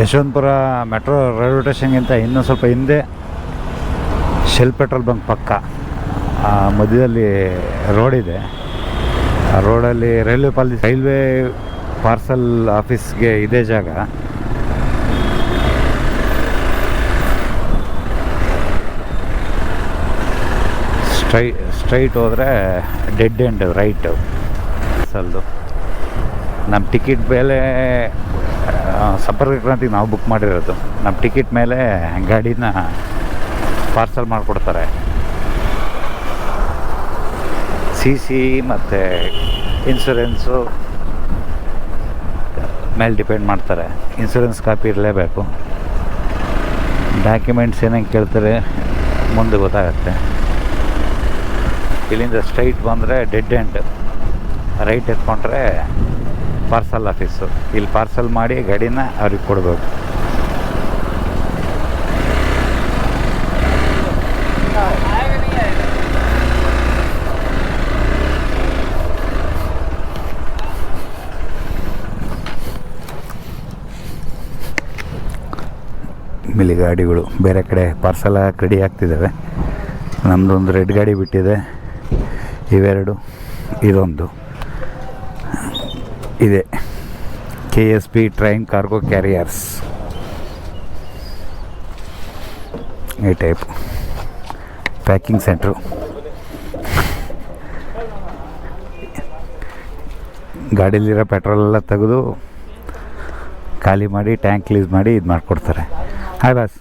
Yeshwanthpur metro railway ಸ್ಟೇಷನ್ಗಿಂತ ಇನ್ನೂ ಸ್ವಲ್ಪ ಹಿಂದೆ ಶೆಲ್ ಪೆಟ್ರೋಲ್ ಬಂಕ್ ಪಕ್ಕ. ಮಧ್ಯದಲ್ಲಿ ರೋಡ್ ಇದೆ. ಆ ರೋಡಲ್ಲಿ ರೈಲ್ವೆ ಪಾಲ್ ರೈಲ್ವೆ ಪಾರ್ಸಲ್ ಆಫೀಸ್ಗೆ ಇದೇ ಜಾಗ. ಸ್ಟ್ರೈ ಸ್ಟ್ರೈಟ್ ಹೋದರೆ ಡೆಡ್ ಎಂಡ್ ರೈಟು ಸಲ್ದು ನಮ್ಮ ಟಿಕೆಟ್ ಆ, ಸಂಪರ್ಕ ಕ್ರಾಂತಿಗೆ ನಾವು ಬುಕ್ ಮಾಡಿರೋದು. ನಮ್ಮ ಟಿಕೆಟ್ ಮೇಲೆ ಗಾಡಿನ ಪಾರ್ಸಲ್ ಮಾಡಿಕೊಡ್ತಾರೆ. ಸಿ ಸಿ ಮತ್ತು ಇನ್ಸೂರೆನ್ಸು ಮೇಲೆ ಡಿಪೆಂಡ್ ಮಾಡ್ತಾರೆ. ಇನ್ಸೂರೆನ್ಸ್ ಕಾಪಿ ಇರಲೇಬೇಕು. ಡಾಕ್ಯುಮೆಂಟ್ಸ್ ಏನೇನು ಕೇಳ್ತಾರೆ ಮುಂದೆ ಗೊತ್ತಾಗತ್ತೆ. ಇಲ್ಲಿಂದ ಸ್ಟ್ರೈಟ್ ಬಂದರೆ ಡೆಡ್ ಎಂಡ್ ರೈಟ್ ಎತ್ಕೊಂಡ್ರೆ ಪಾರ್ಸಲ್ ಆಫೀಸು ಇಲ್ಲಿ ಪಾರ್ಸಲ್ ಮಾಡಿ ಗಾಡಿನ ಅವ್ರಿಗೆ ಕೊಡಬೇಕು. ಮಿಲಿ ಗಾಡಿಗಳು ಬೇರೆ ಕಡೆ ಪಾರ್ಸಲ್ ರೆಡಿ ಆಗ್ತಿದ್ದಾವೆ. ನಮ್ಮದೊಂದು ರೆಡ್ ಗಾಡಿ ಬಿಟ್ಟಿದೆ. ಇವೆರಡು, ಇದೊಂದು. ಇದೆ. K S B train cargo carriers ಈ ಟೈಪ್ ಪ್ಯಾಕಿಂಗ್ ಸೆಂಟ್ರು ಗಾಡೀಲಿರೋ ಪೆಟ್ರೋಲ್ ಎಲ್ಲ ತೆಗೆದು ಖಾಲಿ ಮಾಡಿ ಟ್ಯಾಂಕ್ ಲೀಸ್ ಮಾಡಿ ಇದು ಮಾಡಿಕೊಡ್ತಾರೆ. ಹಾಯ್ ಬಾಸ್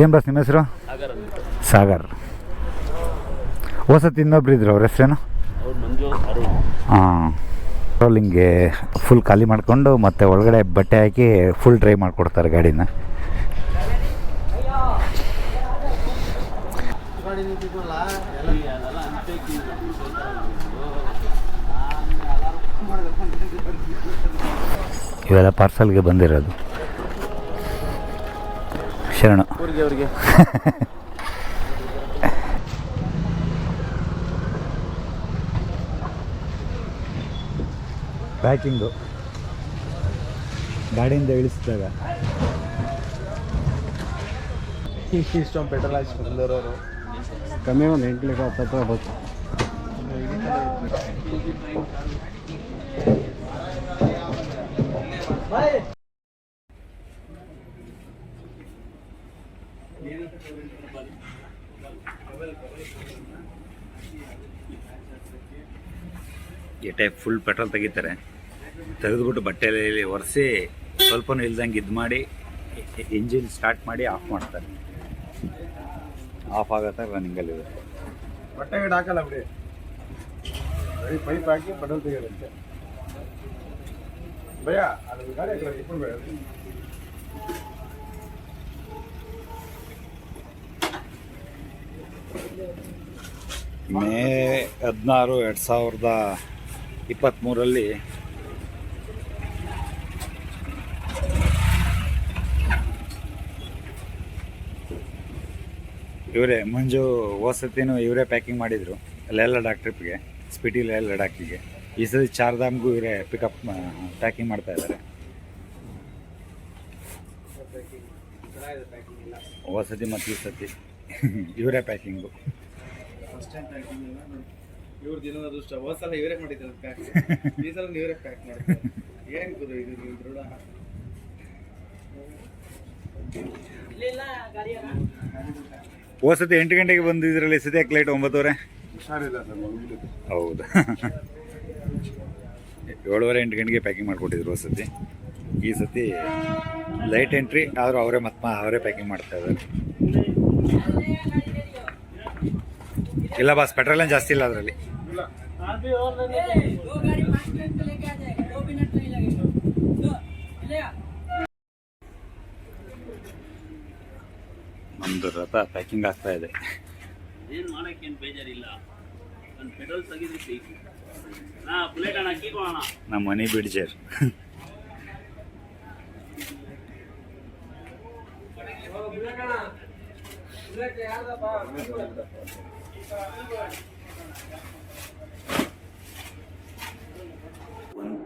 ಏನು ಬಾಸ್ ನಿಮ್ಮ ಹೆಸರು? ಸಾಗರ್ ಹೊಸತ್ತು ಇನ್ನೊಬ್ರು ಇದ್ರು ಅವ್ರ ಹೆಸ್ರೇನು? ಪೆಟ್ರೋಲಿಂಗ್ಗೆ ಫುಲ್ ಖಾಲಿ ಮಾಡಿಕೊಂಡು ಮತ್ತೆ ಒಳಗಡೆ ಬಟ್ಟೆ ಹಾಕಿ ಫುಲ್ ಡ್ರೈ ಮಾಡಿಕೊಡ್ತಾರೆ ಗಾಡಿನ. ಇವೆಲ್ಲ ಪಾರ್ಸಲ್ಗೆ ಬಂದಿರೋದು. ಶರಣು. ಪ್ಯಾಕಿಂಗು. ಗಾಡಿಯಿಂದ ಇಳಿಸಿದಾಗ. ಇಷ್ಟೊಂದು ಪೆಟ್ರೋಲ್ ಹಾಕಿ ಬಂದವರು ಕಮ್ಮಿ ಒಂದು ಎಂಟು ಲೀಟರ್ ಹತ್ತು ಹತ್ರ ಈ ಟೈಪ್ ಫುಲ್ ಪೆಟ್ರೋಲ್ ತೆಗಿತಾರೆ. ತೆಗೆದುಬಿಟ್ಟು ಬಟ್ಟೆಯಲ್ಲಿ ಒರೆಸಿ ಸ್ವಲ್ಪನೂ ಇಲ್ದಂಗೆ ಇದು ಮಾಡಿ ಇಂಜಿನ್ ಸ್ಟಾರ್ಟ್ ಮಾಡಿ ಆಫ್ ಮಾಡ್ತಾರೆ. ಆಫ್ ಆಗತ್ತೆ ರನ್ನಿಂಗಲ್ಲಿದೆ ಬಟ್ಟೆ ಗಿಡ ಹಾಕಲ್ಲ ಬಿಡಿ. ಬರೀ ಪೈಪ್ ಹಾಕಿ ಪೆಟ್ರೋಲ್ ತೆಗಿಯೋದಂತೆ. ಭಯ ಅದು ಗಾಡಿ ಹಾಕಲ್ಲ ಮೇ ಹದಿನಾರು ಎರಡು ಸಾವಿರದ ಇಪ್ಪತ್ತ್ಮೂರಲ್ಲಿ ಇವರೇ ಮಂಜು ವಸತಿನೂ ಇವರೇ ಪ್ಯಾಕಿಂಗ್ ಮಾಡಿದರು ಲೇಹ ಲಡಾಖ್ ಟ್ರಿಪ್ಗೆ ಸ್ಪಿಟಿ ಲೇಹ ಲಡಾಖಿಗೆ ಈ ಸರಿ ಚಾರ್ಧಾಮ್ಗೂ ಇವರೇ ಪಿಕಪ್ ಪ್ಯಾಕಿಂಗ್ ಮಾಡ್ತಾ ಇದ್ದಾರೆ. ವಸತಿ ಮತ್ತು ಈ ಸತಿ. ಇವರೇ ಪ್ಯಾಕಿಂಗು ಫಸ್ಟ್ ಟೈಮ್ ಇವ್ರ ದಿನದ ಅದೃಷ್ಟ. ಹೋದ ಸಲ ಇವರೇ ಮಾಡಿದ್ದಾರೆ ಪ್ಯಾಕ್ ಈ ಸಲ ನೀವರೇ ಪ್ಯಾಕ್ ಮಾಡ್ತಾರೆ. ಏನು ಗುರು ಇದು ನೀವು ದೃಢ? ಹೋಸತಿ ಎಂಟು ಗಂಟೆಗೆ ಬಂದಿದ್ರಲ್ಲಿ ಸತಿ ಯಾಕೆ ಲೈಟ್ ಒಂಬತ್ತುವರೆ ಹೌದು ಹೌದಾ. ಏಳುವರೆ ಎಂಟು ಗಂಟೆಗೆ ಪ್ಯಾಕಿಂಗ್ ಮಾಡಿಕೊಟ್ಟಿದ್ರು ಹೊಸತಿ ಈ ಸತಿ ಲೈಟ್ ಎಂಟ್ರಿ ಆದರೂ ಅವರೇ ಮತ್ತೆ ಅವರೇ ಪ್ಯಾಕಿಂಗ್ ಮಾಡ್ತಾ ಇದ್ದಾರೆ. ಇಲ್ಲ ಬಾಸ್ ಪೆಟ್ರೋಲ್ ಏನು ಜಾಸ್ತಿ ಇಲ್ಲ ಅದರಲ್ಲಿ. ನಮ್ದು ರಥ ಪ್ಯಾಕಿಂಗ್ ಆಗ್ತಾ ಇದೆ. ಏನು ಮಾಡಕ್ಕೆ ಬೇಜಾರಿಲ್ಲ. ಒಂದು ಪೆಟ್ರೋಲ್ ತೆಗೆದ್ರೆ ನಾ ಬುಲೆಟ್ ಅಣ್ಣ ನಮ್ಮ ಮನೆ ಬಿಡ್ಜರ್.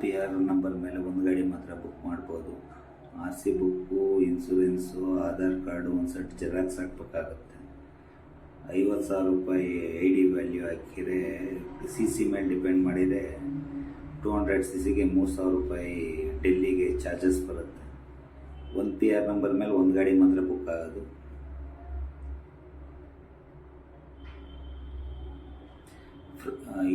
ಪಿ ಆರ್ ನಂಬರ್ ಮೇಲೆ ಒಂದು ಗಾಡಿ ಮಾತ್ರ ಬುಕ್ ಮಾಡ್ಬೋದು. R C book insurance Aadhaar card, ಒಂದು ಸೆಟ್ ಜೆರಾಕ್ಸ್ ಹಾಕ್ಬೇಕಾಗತ್ತೆ. ಐವತ್ತು ಸಾವಿರ ರೂಪಾಯಿ ಐ ಡಿ ವ್ಯಾಲ್ಯೂ ಹಾಕಿದರೆ ಸಿ ಸಿ ಮೇಲೆ ಡಿಪೆಂಡ್ ಮಾಡಿದರೆ ಟೂ ಹಂಡ್ರೆಡ್ ಸಿ ಸಿಗೆ ಮೂರು ಸಾವಿರ ರೂಪಾಯಿ ಡೆಲ್ಲಿಗೆ ಚಾರ್ಜಸ್ ಬರುತ್ತೆ. ಒಂದು ಪಿ ಆರ್ ನಂಬರ್ ಮೇಲೆ ಒಂದು ಗಾಡಿ ಮಾತ್ರ ಬುಕ್ ಆಗೋದು.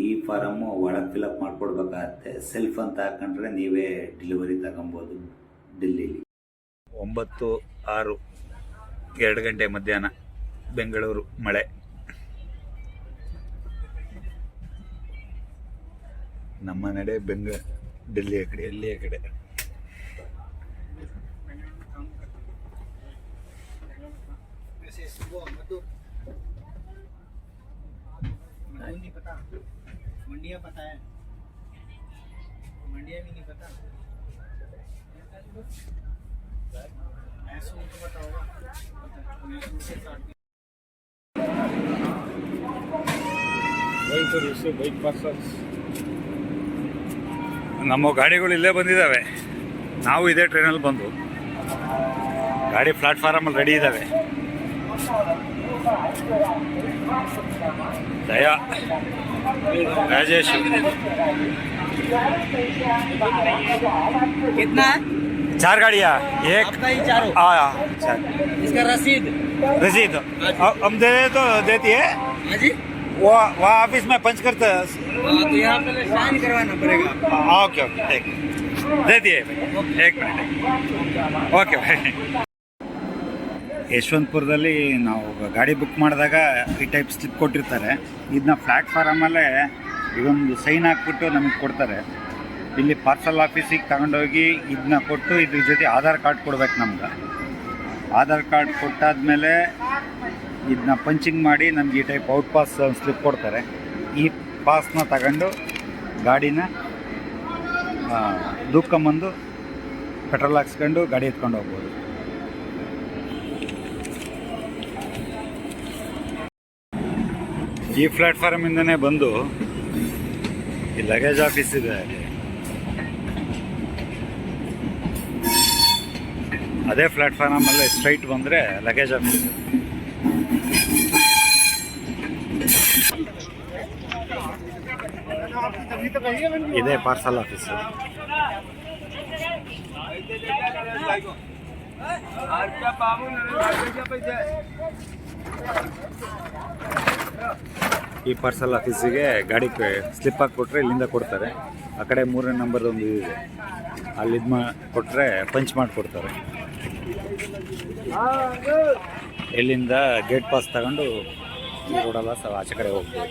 ಈ ಫಾರಮ್ಮು ಒಳಗೆ ಫಿಲಪ್ ಮಾಡ್ಕೊಡ್ಬೇಕಾಗತ್ತೆ. ಸೆಲ್ಫ್ ಅಂತ ಹಾಕೊಂಡ್ರೆ ನೀವೇ ಡೆಲಿವರಿ ತಗೊಬೋದು ಡೆಲ್ಲಿಲಿ. ಒಂಬತ್ತು ಆರು ಎರಡು ಗಂಟೆ ಮಧ್ಯಾಹ್ನ ಬೆಂಗಳೂರು ಮಳೆ. ನಮ್ಮ ನಡೆ ಬೆಂಗ ಡೆಲ್ಲಿಯ ಕಡೆ ಡೆಲ್ಲಿಯ ಕಡೆ. नहीं पता मंडिया पता है मंडिया भी नहीं पता ऐसा उनको पता होगा मैसूर से start किया। ನಮ್ಮ ಗಾಡಿಗಳು ಇಲ್ಲೇ ಬಂದಿದ್ದಾವೆ ನಾವು ಇದೇ ಟ್ರೈನಲ್ಲಿ ಬಂದು ಗಾಡಿ ಪ್ಲಾಟ್ಫಾರಮಲ್ಲಿ ರೆಡಿ ಇದ್ದಾವೆ దయ రాजेश कितना? चार गाड़िया एक चार। इसका रसीद? रसीद। हाँ हम दे तो देती है। हाँ जी। वो वहाँ ऑफ़िस में पंच करते हाँ, तो यहाँ पहले तो साइन करवाना पड़ेगा हाँ ओके ओके देती है। एक मिनट। ओके भाई। ಯಶವಂತಪುರದಲ್ಲಿ ನಾವು ಗಾಡಿ ಬುಕ್ ಮಾಡಿದಾಗ ಈ ಟೈಪ್ ಸ್ಲಿಪ್ ಕೊಟ್ಟಿರ್ತಾರೆ. ಇದನ್ನ ಪ್ಲ್ಯಾಟ್ಫಾರಮಲ್ಲೇ ಇದೊಂದು ಸೈನ್ ಹಾಕ್ಬಿಟ್ಟು ನಮಗೆ ಕೊಡ್ತಾರೆ. ಇಲ್ಲಿ ಪಾರ್ಸಲ್ ಆಫೀಸಿಗೆ ತಗೊಂಡೋಗಿ ಇದನ್ನ ಕೊಟ್ಟು ಇದ್ರ ಜೊತೆ ಆಧಾರ್ ಕಾರ್ಡ್ ಕೊಡ್ಬೇಕು ನಮ್ಗೆ. ಆಧಾರ್ ಕಾರ್ಡ್ ಕೊಟ್ಟಾದಮೇಲೆ ಇದನ್ನ ಪಂಚಿಂಗ್ ಮಾಡಿ ನಮ್ಗೆ ಈ ಟೈಪ್ ಔಟ್ ಪಾಸ್ ಸ್ಲಿಪ್ ಕೊಡ್ತಾರೆ. ಈ ಪಾಸ್ನ ತಗೊಂಡು ಗಾಡಿನ ದೂಕೊಂಬಂದು ಪೆಟ್ರೋಲ್ ಹಾಕ್ಸ್ಕೊಂಡು ಗಾಡಿ ಎತ್ಕೊಂಡು ಹೋಗ್ಬೋದು. ಈ ಪ್ಲ್ಯಾಟ್ಫಾರ್ಮಿಂದನೇ ಬಂದು ಈ ಲಗೇಜ್ ಆಫೀಸ್ ಇದೆ ಅದೇ ಅದೇ ಅಲ್ಲಿ ಸ್ಟ್ರೈಟ್ ಬಂದರೆ ಲಗೇಜ್ ಆಫೀಸ್ ಇದೇ ಪಾರ್ಸಲ್ ಆಫೀಸು ಈ ಪಾರ್ಸಲ್ ಆಫೀಸಿಗೆ ಗಾಡಿ ಸ್ಲಿಪ್ ಕೊಟ್ಟರೆ ಇಲ್ಲಿಂದ ಕೊಡ್ತಾರೆ. ಆ ಕಡೆ ಮೂರನೇ ನಂಬರ್ದು ಒಂದು ಇದೆ ಅಲ್ಲಿ ಇದು ಮಾ ಕೊಟ್ಟರೆ ಪಂಚ್ ಮಾಡಿಕೊಡ್ತಾರೆ ಇಲ್ಲಿಂದ ಗೇಟ್ ಪಾಸ್ ತಗೊಂಡು ರೋಡಲ್ಲ ಆಚೆ ಕಡೆ ಹೋಗ್ಬೋದು.